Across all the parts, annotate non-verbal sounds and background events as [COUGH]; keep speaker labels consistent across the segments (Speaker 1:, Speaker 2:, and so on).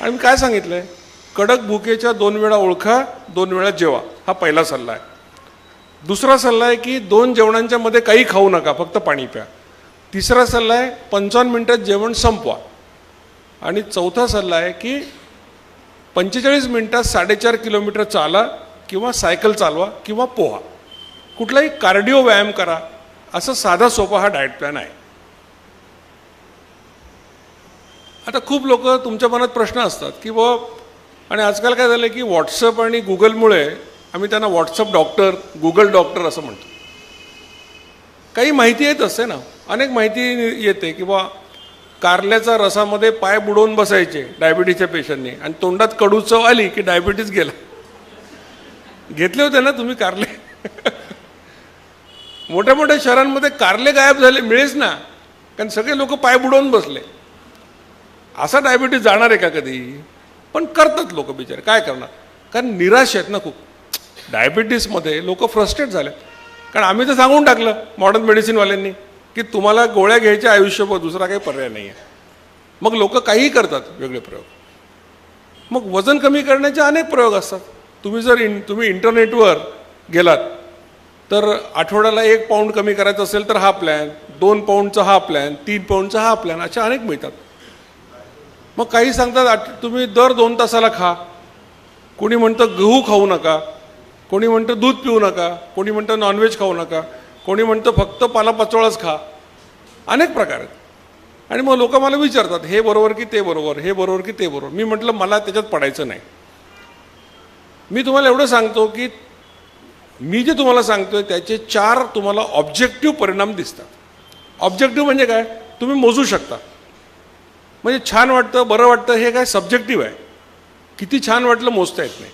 Speaker 1: आणि मी काय सांगितलं आहे कडक भुकेच्या दोन वेळा ओळखा दोन वेळा जेवा. हा पहिला सल्ला आहे. दुसरा सल्ला आहे की दोन जेवणांच्या मध्ये काही खाऊ नका फक्त पाणी प्या. तिसरा सल्ला आहे पंचावन्न मिनिटात जेवण संपवा. आणि चौथा सल्ला आहे की पंचेचाळीस मिनिटात साडेचार किलोमीटर चाला किंवा सायकल चालवा किंवा पोहा. कुठलाही कार्डिओ व्यायाम करा. असं साधा सोपा हा डाएट प्लॅन आहे. आता खूप लोक तुमच्या मनात प्रश्न असतात की व आणि आजकाल काय झालं की व्हॉट्सअप आणि गुगलमुळे आम्ही त्यांना व्हॉट्सअप डॉक्टर गुगल डॉक्टर असं म्हणतो. काही माहिती येत असते ना? अनेक माहिती येते की बा कारल्याचा रसामध्ये पाय बुडवून बसायचे डायबिटीसच्या पेशंटने आणि तोंडात कडू चव आली की डायबिटीस गेला. घेतले होते ना तुम्ही कारले? मोठ्या मोठ्या शहरांमध्ये कारले गायब झाले मिळेच ना. कारण सगळे लोक पाय बुडवून बसले. असा डायबिटीस जाणार आहे का कधी? पण करतात लोक बिचारे. काय करणार? कारण निराश आहेत ना खूप. डायबिटीसमध्ये लोक फ्रस्ट्रेट झाले. कारण आम्ही तर सांगून टाकलं मॉडर्न मेडिसिनवाल्यांनी की तुम्हाला गोळ्या घ्यायच्या आयुष्यभर दुसरा काही पर्याय नाही आहे मग लोक काहीही करतात वेगळे प्रयोग. मग वजन कमी करण्याचे अनेक प्रयोग असतात. तुम्ही जर इन तुम्ही इंटरनेटवर गेलात तर आठवड्याला एक पाऊंड कमी करायचं असेल तर हा प्लॅन दोन पाऊंडचा हा प्लॅन तीन पाऊंडचा हा प्लॅन असे अनेक मिळतात. मग काही सांगतात तुम्ही दर दोन तासाला खा. कोणी म्हणतं गहू खाऊ नका. कोणी म्हणतं दूध पिऊ नका. कोणी म्हणतं नॉनव्हेज खाऊ नका. कोणी म्हणतं फक्त पालापाचोळाच खा. अनेक प्रकार आहेत. आणि मग लोक मला विचारतात हे बरोबर की ते बरोबर? हे बरोबर की ते बरोबर? मी म्हटलं मला त्याच्यात पडायचं नाही. मी तुम्हाला एवढं सांगतो की मी जे तुम्हाला सांगतोय त्याचे चार तुम्हाला ऑब्जेक्टिव्ह परिणाम दिसतात. ऑब्जेक्टिव्ह म्हणजे काय? तुम्ही मोजू शकता. म्हणजे छान वाटतं बरं वाटतं हे काय सब्जेक्टिव्ह आहे. किती छान वाटलं मोजता येत नाही.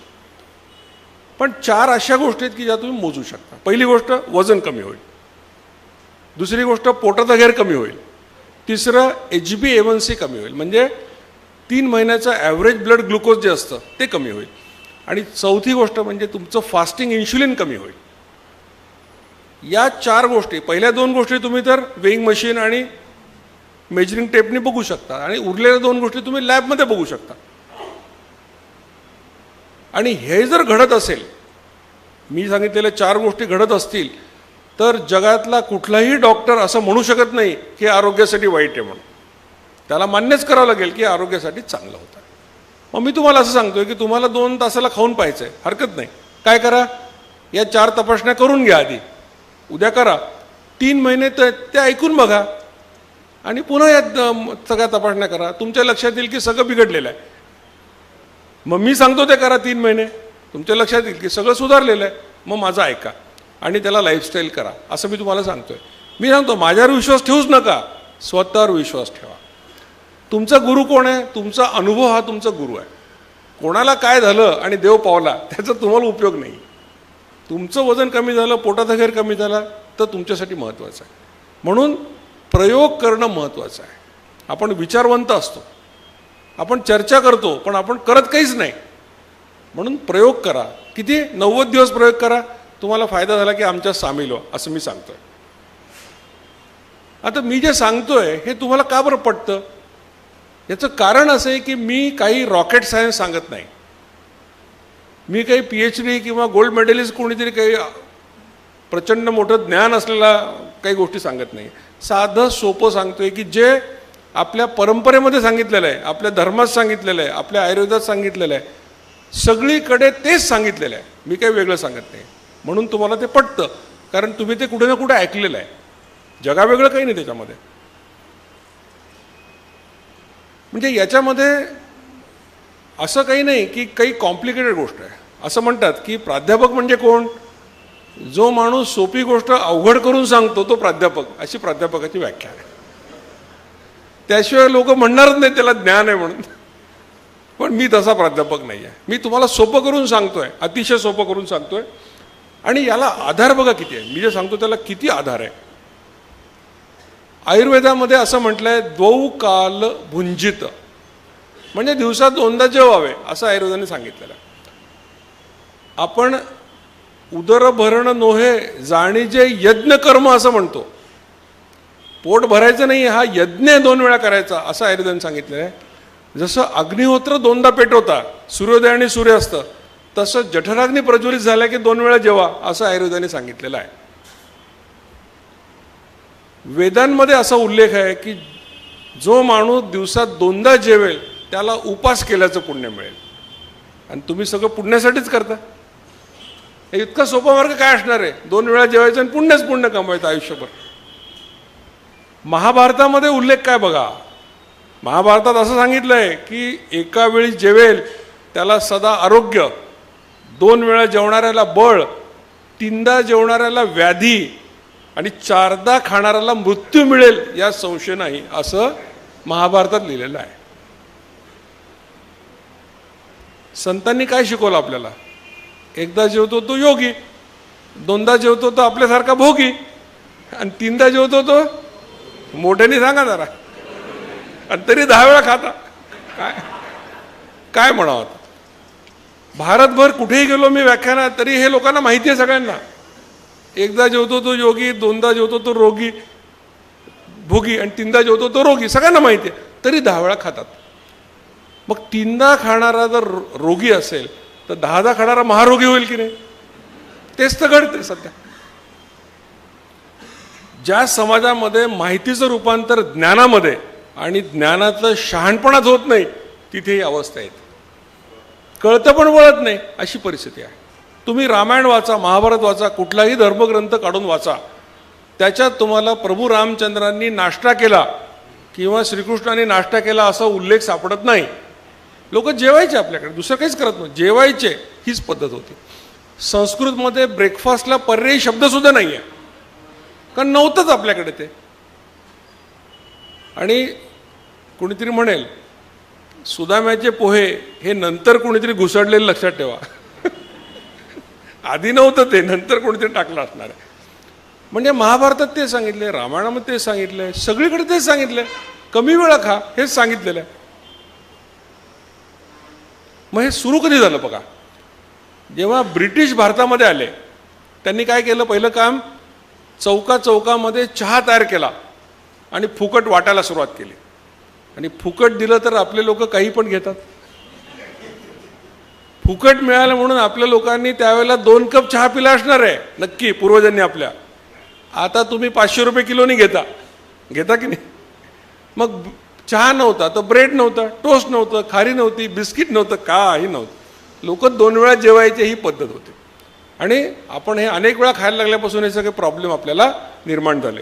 Speaker 1: पण चार अशा गोष्टी आहेत की ज्या तुम्ही मोजू शकता. पहिली गोष्ट वजन कमी होईल. दुसरी गोष्ट पोटाचा घेर कमी होईल. तिसरं एच बी एवन सी कमी होईल. म्हणजे तीन महिन्याचं ॲव्हरेज ब्लड ग्लुकोज जे असतं ते कमी होईल. आणि चौथी गोष्ट म्हणजे तुमचं फास्टिंग इन्शुलिन कमी होईल. या चार गोष्टी पहिल्या दोन गोष्टी तुम्ही तर वेईंग मशीन आणि मेजरिंग टेपने बघू शकता. आणि उरलेल्या दोन गोष्टी तुम्ही लॅबमध्ये बघू शकता. आणि हे जर घडत असेल मी सांगितलेल्या चार गोष्टी घडत असतील तर जगातला कुठलाही डॉक्टर असं म्हणू शकत नाही की आरोग्यासाठी वाईट आहे म्हणून. त्याला मान्यच करावं लागेल की आरोग्यासाठी चांगलं होतं. मग मी तुम्हाला असं सांगतोय की तुम्हाला दोन तासाला खाऊन पाहायचं आहे हरकत नाही. काय करा? या चार तपासण्या करून घ्या आधी. उद्या करा. तीन महिने तर ते ऐकून बघा. आणि पुन्हा या सगळ्या तपासण्या करा. तुमच्या लक्षात येईल की सगळं बिघडलेलं आहे. मग मी सांगतो ते करा तीन महिने. तुमच्या लक्षात येईल की सगळं सुधारलेलं आहे. मग माझं ऐका. आणि त्याला लाईफस्टाईल करा. असं मी तुम्हाला सांगतोय. मी सांगतो माझ्यावर विश्वास ठेवूच नका. स्वतःवर विश्वास ठेवा. तुमचा गुरु कोण आहे? तुमचा अनुभव हा तुमचा गुरु आहे. कोणाला काय झालं आणि देव पावला त्याचा तुम्हाला उपयोग नाही. तुमचं वजन कमी झालं पोटाचा घेर कमी झाला तर तुमच्यासाठी महत्त्वाचं आहे. म्हणून प्रयोग करणं महत्त्वाचं आहे. आपण विचारवंत असतो. आपण चर्चा करतो पण आपण करत काहीच नाही. म्हणून प्रयोग करा. किती? नव्वद दिवस प्रयोग करा. तुम्हाला फायदा झाला की आमच्या सामील व्हा असं मी सांगतोय. आता मी जे सांगतोय हे तुम्हाला का बरं पटतं? याचं कारण असं आहे की मी काही रॉकेट सायन्स सांगत नाही. मी काही पी एच डी किंवा गोल्ड मेडलिस्ट कोणीतरी काही प्रचंड मोठं ज्ञान असलेला काही गोष्टी सांगत नाही. साधं सोपं सांगतोय की जे आपल्या परंपरेमध्ये सांगितलेलं आहे आपल्या धर्मात सांगितलेलं आहे आपल्या आयुर्वेदात सांगितलेलं आहे सगळीकडे तेच सांगितलेलं आहे. मी काही वेगळं सांगत नाही. म्हणून तुम्हाला ते पटतं. कारण तुम्ही ते कुठे ना कुठे ऐकलेलं आहे. जगावेगळं काही नाही त्याच्यामध्ये. म्हणजे याच्यामध्ये असं काही नाही की काही कॉम्प्लिकेटेड गोष्ट आहे. असं म्हणतात की प्राध्यापक म्हणजे कोण? जो माणूस सोपी गोष्ट अवघड करून सांगतो तो प्राध्यापक. अशी प्राध्यापकाची व्याख्या आहे. त्याशिवाय लोक म्हणणारच नाही त्याला ज्ञान आहे म्हणून. पण मी तसा प्राध्यापक नाही आहे. मी तुम्हाला सोपं करून सांगतोय अतिशय सोपं करून सांगतोय. आणि याला आधार बघा किती आहे. मी जे सांगतो त्याला किती आधार आहे. आयुर्वेदामध्ये असं म्हटलंय द्वौ काल भुंजित. म्हणजे दिवसात दोनदा जेवावे असं आयुर्वेदाने सांगितलेलं आपण उदरभरण नोहे जाणीजे यज्ञ कर्म असं म्हणतो. पोट भरायचं नाही हा यज्ञ दोन वेळा करायचा असं आयुर्वेदाने सांगितलेलं आहे जसं अग्निहोत्र दोनदा पेटवता सूर्योदय आणि सूर्यास्त तसं जठराग्नी प्रज्वलित झाला की दोन वेळा जेवा असं आयुर्वेदाने सांगितलेलं आहे. वेदांमध्ये असा उल्लेख आहे की जो माणूस दिवसात दोनदा जेवेल त्याला उपास केल्याचं पुण्य मिळेल. आणि तुम्ही सगळं पुण्यासाठीच करता. हे इतका सोपा मार्ग काय असणार आहे? दोन वेळा जेवायचं आणि पुण्यच पुण्य कमवायचं आयुष्यभर. महाभारतामध्ये उल्लेख काय बघा? महाभारतात असं सांगितलंय की एका वेळी जेवेल त्याला सदा आरोग्य दोन वेळा जेवणाऱ्याला बळ तीनदा जेवणाऱ्याला व्याधी आणि चारदा खाणाऱ्याला मृत्यू मिळेल या संशय नाही असं महाभारतात लिहिलेलं आहे. संतांनी काय शिकवलं आपल्याला? एकदा जेवतो तो योगी दोनदा जेवतो तो आपल्यासारखा भोगी आणि तीनदा जेवतो तो मोठ्याने सांगा जरा. आणि तरी दहा वेळा खाता. काय? काय म्हणावं भारतभर कुठेही गेलो मी व्याख्यानात तरी हे लोकांना माहिती आहे सगळ्यांना. एकदा जेवतो तो योगी दोनदा जेवतो तो रोगी भोगी आणि तीनदा जेवतो तो रोगी. सगळ्यांना माहिती आहे. तरी दहा वेळा खातात. मग तीनदा खाणारा जर रो- रोगी असेल तर दहा दहा खाणारा महारोगी होईल की नाही? तेच तर घडते सध्या. ज्या समाजामध्ये माहितीचं रूपांतर ज्ञानामध्ये आणि ज्ञानाचं शहाणपणाच होत नाही तिथे ही अवस्था येते. कळतं पण वळत नाही अशी परिस्थिती आहे. तुम्ही रामायण वाचा महाभारत वाचा कुठलाही धर्मग्रंथ काढून वाचा. त्याच्यात तुम्हाला प्रभू रामचंद्रांनी नाश्ता केला किंवा श्रीकृष्णाने नाश्ता केला असा उल्लेख सापडत नाही. लोक जेवायचे आपल्याकडे दुसरं काहीच करत नव्हतं जेवायचे हीच पद्धत होती. संस्कृतमध्ये ब्रेकफास्टला पर्यायी शब्दसुद्धा नाही आहे कारण नव्हतंच आपल्याकडे ते. आणि कोणीतरी म्हणेल सुदाम्याचे पोहे हे नंतर कोणीतरी घुसडलेले लक्षात ठेवा. [LAUGHS] आधी नव्हतं ते नंतर कोणीतरी टाकलं असणार आहे. म्हणजे महाभारतात ते सांगितले रामायणामध्ये ते सांगितलंय सगळीकडे तेच सांगितलंय. कमी वेळा खा हेच सांगितलेलं आहे. मग हे सुरू कधी झालं बघा? जेव्हा ब्रिटिश भारतामध्ये आले त्यांनी काय केलं? पहिलं काम चौका चौकामध्ये चहा तयार केला आणि फुकट वाटायला सुरुवात केली. आणि फुकट दिलं तर आपले लोक काही पण घेतात. फुकट मिळालं म्हणून आपल्या लोकांनी त्यावेळेला दोन कप चहा पिला असणार आहे. नक्की पूर्वजांनी आपल्या. आता तुम्ही पाचशे रुपये किलोनी घेता. घेता की नाही? मग चहा नव्हता तर ब्रेड नव्हता टोस्ट नव्हतं खारी नव्हती बिस्किट नव्हतं काही नव्हतं. लोक दोन वेळा जेवायची ही पद्धत होती. आणि आपण हे अनेक वेळा खायला लागल्यापासून हे सगळे प्रॉब्लेम आपल्याला निर्माण झाले.